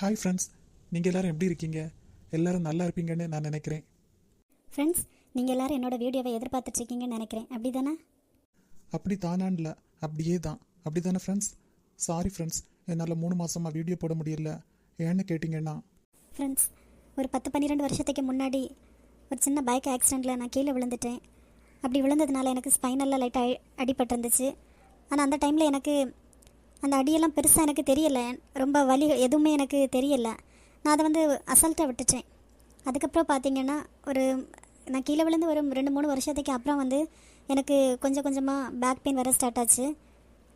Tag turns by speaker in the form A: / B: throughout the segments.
A: Hi friends நீங்கள் எல்லாரும் எப்படி இருக்கீங்க? எல்லாரும் நல்லா இருப்பீங்கன்னு நான் நினைக்கிறேன்.
B: ஃப்ரெண்ட்ஸ் நீங்கள் எல்லாரும் என்னோட வீடியோவை எதிர்பார்த்துட்டு இருக்கீங்கன்னு நினைக்கிறேன். அப்படி தானே
A: அப்படி தானான் இல்லை அப்படியே தான். அப்படி தானே ஃப்ரெண்ட்ஸ் சாரி ஃப்ரெண்ட்ஸ் என்னால் மூணு மாதமாக வீடியோ போட முடியல. ஏன்னு கேட்டிங்கன்னா.
B: ஃப்ரெண்ட்ஸ் ஒரு பத்து பன்னிரெண்டு வருஷத்துக்கு முன்னாடி ஒரு சின்ன பைக் ஆக்சிடெண்ட்டில் நான் கீழே விழுந்துட்டேன். அப்படி விழுந்ததுனால எனக்கு ஸ்பைனலில் லைட்டாக அடிபட்டிருந்துச்சு. ஆனால் அந்த டைமில் எனக்கு அந்த அடியெல்லாம் பெருசாக எனக்கு தெரியலை. ரொம்ப வலி எதுவுமே எனக்கு தெரியலை. நான் அதை வந்து அசல்ட்டாக விட்டுட்டேன். அதுக்கப்புறம் பார்த்தீங்கன்னா ஒரு நான் கீழே விழுந்து ஒரு ரெண்டு மூணு வருஷத்துக்கு அப்புறம் வந்து எனக்கு கொஞ்சம் கொஞ்சமாக பேக் பெயின் வர ஸ்டார்ட் ஆச்சு.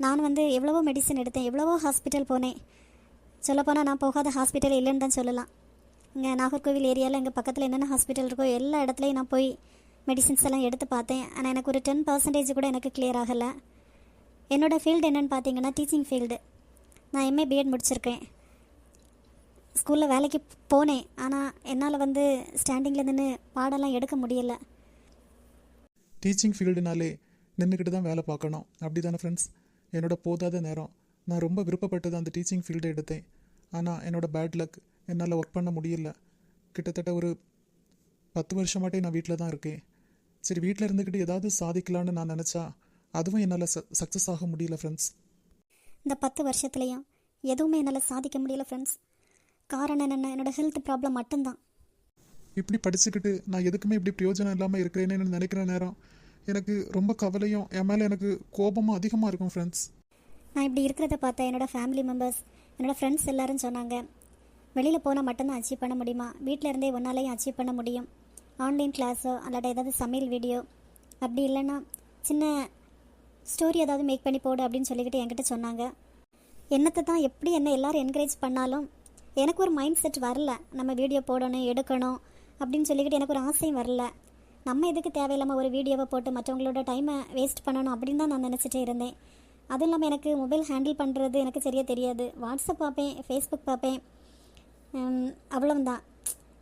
B: நான் வந்து எவ்வளவோ மெடிசன் எடுத்தேன் எவ்வளவோ ஹாஸ்பிட்டல் போனேன். சொல்லப்போனால் நான் போகாத ஹாஸ்பிட்டல் இல்லைன்னு தான் சொல்லலாம். இங்கே நாகர்கோவில் ஏரியாவில் எங்கள் பக்கத்தில் என்னென்ன ஹாஸ்பிட்டல் இருக்கோ எல்லா இடத்துலையும் நான் போய் மெடிசின்ஸ் எல்லாம் எடுத்து பார்த்தேன். ஆனால் எனக்கு ஒரு டென் பர்சன்டேஜ் கூட எனக்கு கிளியர் ஆகலை. என்னோடய ஃபீல்டு என்னென்னு பார்த்தீங்கன்னா டீச்சிங் ஃபீல்டு நான் எம்ஏ பிஎட் முடிச்சிருக்கேன். ஸ்கூலில் வேலைக்கு போனேன். ஆனால் என்னால் வந்து ஸ்டாண்டிங்கில் நின்று பாடம்லாம் எடுக்க முடியலை.
A: டீச்சிங் ஃபீல்டுனாலே நின்றுக்கிட்டு தான் வேலை பார்க்கணும். அப்படி தானே ஃப்ரெண்ட்ஸ் என்னோட போதாத நேரம். நான் ரொம்ப விருப்பப்பட்டது அந்த டீச்சிங் ஃபீல்டை எடுத்தேன். ஆனால் என்னோட பேட் லக் என்னால் ஒர்க் பண்ண முடியல. கிட்டத்தட்ட ஒரு பத்து வருஷமாட்டே நான் வீட்டில் தான் இருக்கேன். சரி வீட்டில் இருந்துக்கிட்டு ஏதாவது சாதிக்கலான்னு நான் நினச்சா அதுவும் என்னால் ச சக்ஸஸ் ஆக முடியல ஃப்ரெண்ட்ஸ்
B: இந்த பத்து வருஷத்துலையும் எதுவுமே என்னால் சாதிக்க முடியல ஃப்ரெண்ட்ஸ் காரணம் என்னென்ன என்னோடய ஹெல்த் ப்ராப்ளம் மட்டும்தான்.
A: இப்படி படிச்சுக்கிட்டு நான் எதுக்குமே இப்படி பிரயோஜனம் இல்லாமல் இருக்கிறேன்னு நினைக்கிற நேரம் எனக்கு ரொம்ப கவலையும் என் மேலே எனக்கு கோபமும் அதிகமாக இருக்கும் ஃப்ரெண்ட்ஸ்
B: நான் இப்படி இருக்கிறத பார்த்தா என்னோடய ஃபேமிலி மெம்பர்ஸ் என்னோடய ஃப்ரெண்ட்ஸ் எல்லாரும் சொன்னாங்க வெளியில் போனால் மட்டும்தான் அச்சீவ் பண்ண முடியுமா? வீட்டில் இருந்தே ஒன்னாலையும் அச்சீவ் பண்ண முடியும். ஆன்லைன் கிளாஸோ அல்லாட்ட ஏதாவது சமையல் வீடியோ அப்படி இல்லைன்னா சின்ன ஸ்டோரி ஏதாவது மேக் பண்ணி போடு அப்படின்னு சொல்லிக்கிட்டு என்கிட்ட சொன்னாங்க. என்னத்தை தான் எப்படி என்ன எல்லாரும் என்கரேஜ் பண்ணாலும் எனக்கு ஒரு மைண்ட் செட் வரல. நம்ம வீடியோ போடணும் எடுக்கணும் அப்படின்னு சொல்லிக்கிட்டு எனக்கு ஒரு ஆசையும் வரல. நம்ம எதுக்கு தேவையில்லாமல் ஒரு வீடியோவை போட்டு மற்றவங்களோட டைமை வேஸ்ட் பண்ணணும் அப்படின்னு தான் நான் நினச்சிட்டே இருந்தேன். அதுவும் இல்லாமல் எனக்கு மொபைல் ஹேண்டில் பண்ணுறது எனக்கு சரியாக தெரியாது. வாட்ஸ்அப் பார்ப்பேன் ஃபேஸ்புக் பார்ப்பேன். அவ்வளவுதான்.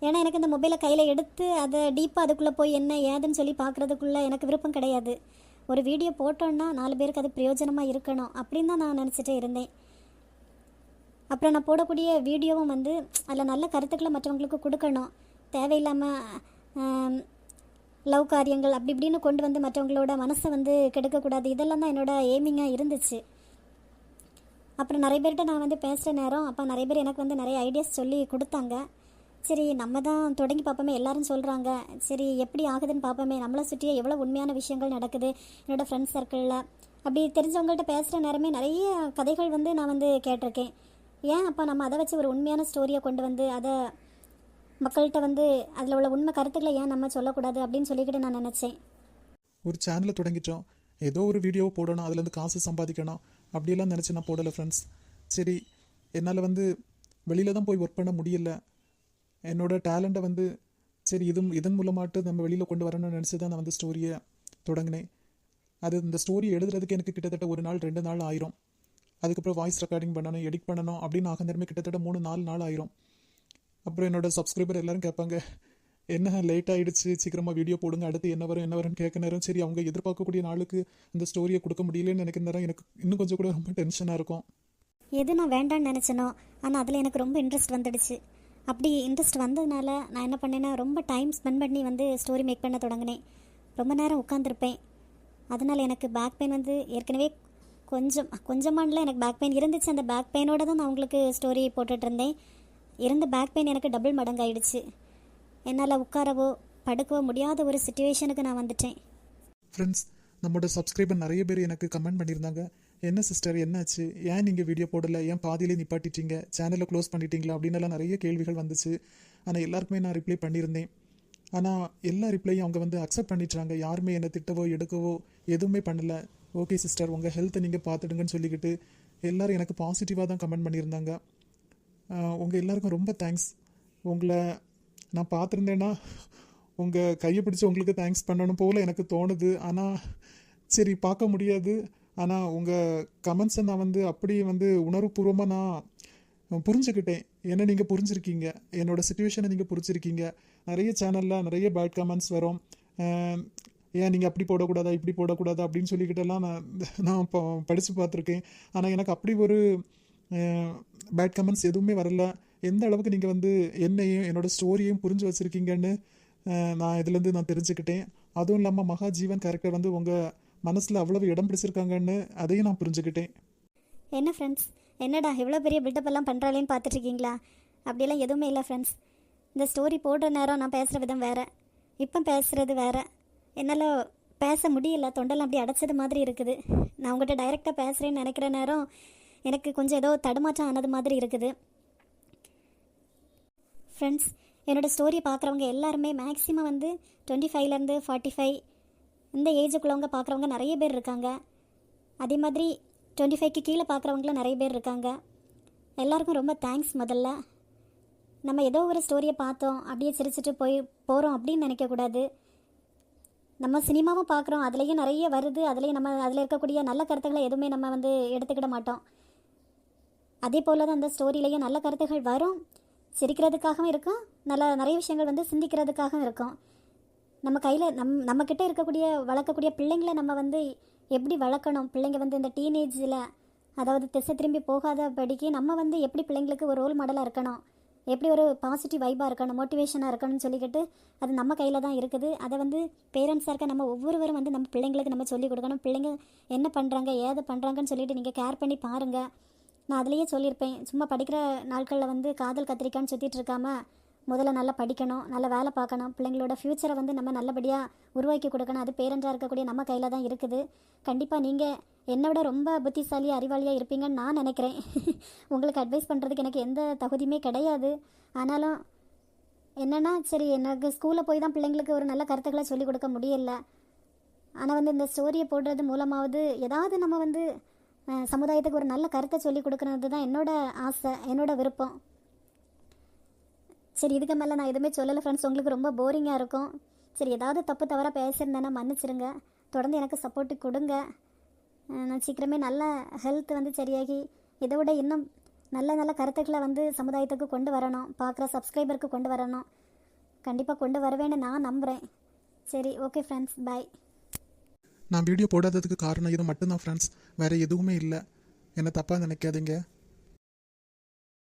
B: ஏன்னா எனக்கு இந்த மொபைலை கையில் எடுத்து அதை டீப்பாக அதுக்குள்ளே போய் என்ன ஏதுன்னு சொல்லி பார்க்குறதுக்குள்ளே எனக்கு விருப்பம் கிடையாது. ஒரு வீடியோ போட்டோன்னா நாலு பேருக்கு அது பிரயோஜனமாக இருக்கணும் அப்படின்னு தான் நான் நினச்சிட்டே இருந்தேன். அப்புறம் நான் போடக்கூடிய வீடியோவும் வந்து அதில் நல்ல கருத்துக்களை மற்றவங்களுக்கு கொடுக்கணும். தேவையில்லாமல் லவ் காரியங்கள் அப்படி இப்படின்னு கொண்டு வந்து மற்றவங்களோட மனசை வந்து கெடுக்கக்கூடாது. இதெல்லாம் தான் என்னோட எய்மிங்காக இருந்துச்சு. அப்புறம் நிறைய பேர்கிட்ட நான் வந்து பேசுகிற நேரம் அப்போ நிறைய பேர் எனக்கு வந்து நிறைய ஐடியாஸ் சொல்லி கொடுத்தாங்க. சரி நம்ம தான் தொடங்கி பார்ப்போமே எல்லாரும் சொல்கிறாங்க சரி எப்படி ஆகுதுன்னு பார்ப்போமே நம்மளை சுற்றியே எவ்வளோ உண்மையான விஷயங்கள் நடக்குது என்னோடய ஃப்ரெண்ட்ஸ் சர்க்கிளில் அப்படி தெரிஞ்சவங்கள்ட்ட பேசுகிற நேரமே நிறைய கதைகள் வந்து நான் வந்து கேட்டிருக்கேன். ஏன் அப்போ நம்ம அதை வச்சு ஒரு உண்மையான ஸ்டோரியை கொண்டு வந்து அதை மக்கள்கிட்ட வந்து அதில் உள்ள உண்மை கருத்துக்களை ஏன் நம்ம சொல்லக்கூடாது அப்படின்னு சொல்லிக்கிட்டு நான் நினச்சேன்.
A: ஒரு சேனலை தொடங்கிட்டோம். ஏதோ ஒரு வீடியோ போடணும் அதுலேருந்து காசு சம்பாதிக்கணும். அப்படியெல்லாம் நினச்சி நான் போடலை ஃப்ரெண்ட்ஸ் சரி என்னால் வந்து வெளியில் தான் போய் ஒர்க் பண்ண முடியல. என்னோட டேலண்ட்டை வந்து சரி இது இதன் மூலமாட்டு நம்ம வெளியில் கொண்டு வரணும்னு நினச்சி தான் நான் வந்து ஸ்டோரியை தொடங்கினேன். அது இந்த ஸ்டோரி எழுதுறதுக்கு எனக்கு கிட்டத்தட்ட ஒரு நாள் ரெண்டு நாள் ஆயிரும். அதுக்கப்புறம் வாய்ஸ் ரெக்கார்டிங் பண்ணணும் எடிட் பண்ணணும் அப்படின்னு ஆக நேரமே கிட்டத்தட்ட மூணு நாலு நாள் ஆயிரும். அப்புறம் என்னோட சப்ஸ்கிரைபர் எல்லாரும் கேட்பாங்க என்ன லேட் ஆகிடுச்சு சீக்கிரமாக வீடியோ போடுங்க அடுத்து என்ன வரும் என்ன வரும்னு கேட்க நேரம் சரி அவங்க எதிர்பார்க்கக்கூடிய நாளுக்கு இந்த ஸ்டோரியை கொடுக்க முடியலன்னு நினைக்கிற நேரம் எனக்கு இன்னும் கொஞ்சம் கூட ரொம்ப டென்ஷனாக இருக்கும்.
B: எது நான் வேண்டாம்னு நினச்சனோ ஆனால் அதில் எனக்கு ரொம்ப இன்ட்ரெஸ்ட் வந்துடுச்சு. அப்படி இன்ட்ரெஸ்ட் வந்ததுனால நான் என்ன பண்ணேன்னா ரொம்ப டைம் ஸ்பெண்ட் பண்ணி வந்து ஸ்டோரி மேக் பண்ண தொடங்கினேன். ரொம்ப நேரம் உட்காந்துருப்பேன் அதனால் எனக்கு பேக் பெயின் வந்து ஏற்கனவே கொஞ்சம் கொஞ்சமானல எனக்கு பேக் பெயின் இருந்துச்சு. அந்த பேக் பெயினோட தான் நான் உங்களுக்கு ஸ்டோரி போட்டுட்ருந்தேன் இருந்த பேக் பெயின் எனக்கு டபுள் மடங்காயிடுச்சு. என்னால் உட்காரவோ படுக்கவோ முடியாத ஒரு சுச்சுவேஷனுக்கு நான் வந்துட்டேன்.
A: ஃப்ரெண்ட்ஸ் நம்மளோட சப்ஸ்கிரைபர் நிறைய பேர் எனக்கு கமெண்ட் பண்ணியிருந்தாங்க. என்ன சிஸ்டர் என்னாச்சு? ஏன் நீங்கள் வீடியோ போடலை? ஏன் பாதியிலே நிப்பாட்டிட்டீங்க? சேனலை க்ளோஸ் பண்ணிட்டீங்களா? அப்படின்னுலாம் நிறைய கேள்விகள் வந்துச்சு. ஆனால் எல்லாருக்குமே நான் ரிப்ளை பண்ணியிருந்தேன். ஆனால் எல்லா ரிப்ளையும் அவங்க வந்து அக்செப்ட் பண்ணிட்டாங்க. யாருமே என்னை திட்டவோ எடுக்கவோ எதுவுமே பண்ணலை. ஓகே சிஸ்டர் உங்கள் ஹெல்த்தை நீங்கள் பார்த்துடுங்கன்னு சொல்லிக்கிட்டு எல்லோரும் எனக்கு பாசிட்டிவாக தான் கமெண்ட் பண்ணியிருந்தாங்க. உங்கள் எல்லாருக்கும் ரொம்ப தேங்க்ஸ் உங்களை நான் பார்த்துருந்தேன்னா உங்கள் கையை பிடிச்சி உங்களுக்கு தேங்க்ஸ் பண்ணணும் போல் எனக்கு தோணுது. ஆனால் சரி பார்க்க முடியாது. ஆனால் உங்கள் கமெண்ட்ஸை நான் வந்து அப்படி வந்து உணர்வுபூர்வமாக நான் புரிஞ்சுக்கிட்டேன். என்ன நீங்கள் புரிஞ்சிருக்கீங்க? என்னோடய சுச்சுவேஷனை நீங்கள் புரிஞ்சிருக்கீங்க. நிறைய சேனலில் நிறைய பேட் கமெண்ட்ஸ் வரும். ஏன் நீங்கள் அப்படி போடக்கூடாதா? இப்படி போடக்கூடாதா? அப்படின்னு சொல்லிக்கிட்டெல்லாம் நான் நான் இப்போ படித்து பார்த்துருக்கேன். ஆனால் எனக்கு அப்படி ஒரு பேட் கமெண்ட்ஸ் எதுவுமே வரல. எந்த அளவுக்கு நீங்கள் வந்து என்னையும் என்னோடய ஸ்டோரியையும் புரிஞ்சு வச்சுருக்கீங்கன்னு நான் இதுலேருந்து நான் தெரிஞ்சுக்கிட்டேன். அதுவும் இல்லாமல் மகாஜீவன் கேரக்டர் வந்து உங்கள் மனசில் அவ்வளவு இடம் பிடிச்சிருக்காங்கன்னு அதையும் நான் புரிஞ்சுக்கிட்டேன்.
B: என்ன ஃப்ரெண்ட்ஸ் என்னடா இவ்வளோ பெரிய பில்டப் எல்லாம் பண்ணுறாளேன்னு பார்த்துட்ருக்கீங்களா? அப்படியெல்லாம் எதுவுமே இல்லை ஃப்ரெண்ட்ஸ் இந்த ஸ்டோரி போடுற நேரம் நான் பேசுகிற விதம் வேறு. இப்போ பேசுகிறது வேறு. என்னால் பேச முடியல. தொண்டெல்லாம் அப்படி அடைச்சது மாதிரி இருக்குது. நான் உங்கள்கிட்ட டைரெக்டாக பேசுகிறேன்னு நினைக்கிற நேரம் எனக்கு கொஞ்சம் ஏதோ தடுமாற்றம் ஆனது மாதிரி இருக்குது. ஃப்ரெண்ட்ஸ் என்னோடய ஸ்டோரியை பார்க்குறவங்க எல்லாருமே மேக்ஸிமம் வந்து டுவெண்ட்டி ஃபைவ்லேருந்து ஃபார்ட்டி ஃபைவ் இந்த ஏஜுக்குள்ளவங்க பார்க்குறவங்க நிறைய பேர் இருக்காங்க. அதே மாதிரி டுவெண்ட்டி ஃபைவ்க்கு கீழே பார்க்குறவங்களும் நிறைய பேர் இருக்காங்க. எல்லாருக்கும் ரொம்ப தேங்க்ஸ் முதல்ல. நம்ம ஏதோ ஒரு ஸ்டோரியை பார்த்தோம் அப்படியே சிரிச்சிட்டு போய் போகிறோம் அப்படின்னு நினைக்கக்கூடாது நம்ம சினிமாவும் பார்க்குறோம் அதுலேயும் நிறைய வருது. அதுலேயும் நம்ம அதில் இருக்கக்கூடிய நல்ல கருத்துக்களை எதுவுமே நம்ம வந்து எடுத்துக்கிட மாட்டோம். அதே போல் தான் அந்த ஸ்டோரியிலையும் நல்ல கருத்துகள் வரும். சிரிக்கிறதுக்காகவும் இருக்கும். நல்ல நிறைய விஷயங்கள் வந்து சிந்திக்கிறதுக்காகவும் இருக்கும். நம்ம கையில் நம் நம்மக்கிட்ட இருக்கக்கூடிய வளர்க்கக்கூடிய பிள்ளைங்களை நம்ம வந்து எப்படி வளர்க்கணும்? பிள்ளைங்க வந்து இந்த டீனேஜில் அதாவது திசை திரும்பி போகாதபடிக்கு நம்ம வந்து எப்படி பிள்ளைங்களுக்கு ஒரு ரோல் மாடலாக இருக்கணும்? எப்படி ஒரு பாசிட்டிவ் வைபாக இருக்கணும்? மோட்டிவேஷனாக இருக்கணும்னு சொல்லிக்கிட்டு அது நம்ம கையில் தான் இருக்குது. அதை வந்து பேரண்ட்ஸாக இருக்க நம்ம ஒவ்வொருவரும் வந்து நம்ம பிள்ளைங்களுக்கு நம்ம சொல்லிக் கொடுக்கணும். பிள்ளைங்க என்ன பண்ணுறாங்க ஏது பண்ணுறாங்கன்னு சொல்லிட்டு நீங்கள் கேர் பண்ணி பாருங்கள் நான் அதுலேயே சொல்லியிருப்பேன். சும்மா படிக்கிற நாட்களில் வந்து காதல் கத்திரிக்கான்னு சுற்றிட்டு இருக்காம முதல்ல நல்லா படிக்கணும் நல்ல வேலை பார்க்கணும். பிள்ளைங்களோட ஃப்யூச்சரை வந்து நம்ம நல்லபடியாக உருவாக்கி கொடுக்கணும். அது பேரண்டாக இருக்கக்கூடிய நம்ம கையில் தான் இருக்குது. கண்டிப்பாக நீங்கள் என்னை விட ரொம்ப புத்திசாலி அறிவாளியாக இருப்பீங்கன்னு நான் நினைக்கிறேன். உங்களுக்கு அட்வைஸ் பண்ணுறதுக்கு எனக்கு எந்த தகுதியுமே கிடையாது. ஆனாலும் என்னென்னா சரி எனக்கு ஸ்கூலில் போய் தான் பிள்ளைங்களுக்கு ஒரு நல்ல கருத்துக்களை சொல்லிக் கொடுக்க முடியல. ஆனால் வந்து இந்த ஸ்டோரியை போடுறது மூலமாவது ஏதாவது நம்ம வந்து சமுதாயத்துக்கு ஒரு நல்ல கருத்தை சொல்லிக் கொடுக்கறது தான் என்னோட ஆசை என்னோட விருப்பம். சரி இதுக்கு மேலே நான் எதுவுமே சொல்லலை ஃப்ரெண்ட்ஸ் உங்களுக்கு ரொம்ப போரிங்காக இருக்கும். சரி ஏதாவது தப்பு தவறாக பேசியிருந்தேன்னா மன்னிச்சிருங்க. தொடர்ந்து எனக்கு சப்போர்ட்டு கொடுங்க. நான் சீக்கிரமே நல்ல ஹெல்த் வந்து சரியாகி இதை விட இன்னும் நல்ல நல்ல கருத்துக்களை வந்து சமுதாயத்துக்கு கொண்டு வரணும். பார்க்குற சப்ஸ்கிரைபருக்கு கொண்டு வரணும். கண்டிப்பாக கொண்டு வருவேன்னு நான் நம்புகிறேன் சரி ஓகே ஃப்ரெண்ட்ஸ் பாய்
A: நான் வீடியோ போடாததுக்கு காரணம் இது மட்டும்தான் ஃப்ரெண்ட்ஸ் வேறு எதுவுமே இல்லை. என்னை தப்பாக நினைக்காதீங்க.